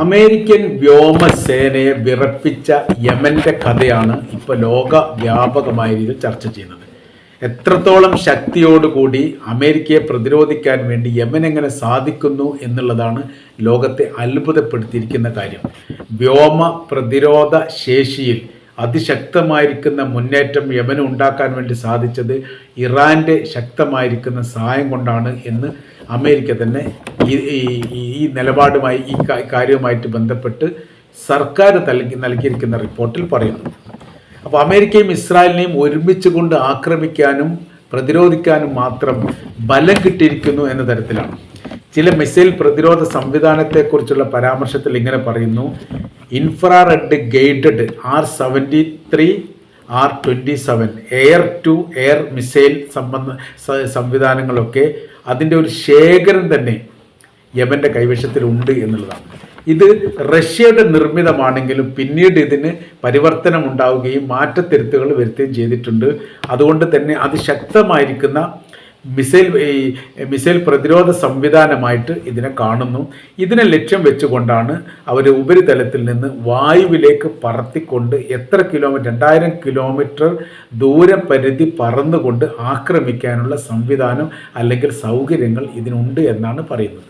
American വ്യോമസേനയെ വിറപ്പിച്ച യമന്റെ കഥയാണ് ഇപ്പോൾ ലോക വ്യാപകമായ രീതിയിൽ ചർച്ച ചെയ്യുന്നത്. എത്രത്തോളം ശക്തിയോടുകൂടി അമേരിക്കയെ പ്രതിരോധിക്കാൻ വേണ്ടി യമൻ എങ്ങനെ സാധിക്കുന്നു എന്നുള്ളതാണ് ലോകത്തെ അത്ഭുതപ്പെടുത്തിയിരിക്കുന്ന കാര്യം. വ്യോമ പ്രതിരോധ ശേഷിയിൽ അതിശക്തമായിരിക്കുന്ന മുന്നേറ്റം യമന് ഉണ്ടാക്കാൻ വേണ്ടി സാധിച്ചത് ഇറാന്റെ ശക്തമായിരിക്കുന്ന സഹായം കൊണ്ടാണ് എന്ന് അമേരിക്ക തന്നെ ഈ ഈ- നിലപാടുമായി ഈ കാര്യവുമായിട്ട് ബന്ധപ്പെട്ട് സർക്കാർ നൽകി നൽകിയിരിക്കുന്ന റിപ്പോർട്ടിൽ പറയുന്നു. അപ്പോൾ അമേരിക്കയും ഇസ്രായേലിനെയും ഒരുമിച്ച് കൊണ്ട് ആക്രമിക്കാനും പ്രതിരോധിക്കാനും മാത്രം ബലം കിട്ടിയിരിക്കുന്നു എന്ന തരത്തിലാണ്. ചില മിസൈൽ പ്രതിരോധ സംവിധാനത്തെക്കുറിച്ചുള്ള പരാമർശത്തിൽ ഇങ്ങനെ പറയുന്നു. Infrared guided R seventy three R twenty seven air to air missile സംബന്ധ സംവിധാനങ്ങളൊക്കെ അതിന്റെ ഒരു ശേഖരം തന്നെ യമന്റെ കൈവശത്തിലുണ്ട് എന്നുള്ളതാണ്. ഇത് റഷ്യയുടെ നിർമ്മിതമാണെങ്കിലും പിന്നീട് ഇതിന് പരിവർത്തനം ഉണ്ടാവുകയും മാറ്റത്തിരുത്തുകൾ വരുത്തുകയും ചെയ്തിട്ടുണ്ട്. അതുകൊണ്ട് തന്നെ അതിശക്തമായിരിക്കുന്ന മിസൈൽ ഈ മിസൈൽ പ്രതിരോധ സംവിധാനമായിട്ട് ഇതിനെ കാണുന്നു. ഇതിനെ ലക്ഷ്യം വെച്ചുകൊണ്ടാണ് അവർ ഉപരിതലത്തിൽ നിന്ന് വായുവിലേക്ക് പറത്തിക്കൊണ്ട് എത്ര കിലോമീറ്റർ രണ്ടായിരം കിലോമീറ്റർ ദൂരപരിധി പറന്നുകൊണ്ട് ആക്രമിക്കാനുള്ള സംവിധാനം അല്ലെങ്കിൽ സൗകര്യങ്ങൾ ഇതിനുണ്ട് എന്നാണ് പറയുന്നത്.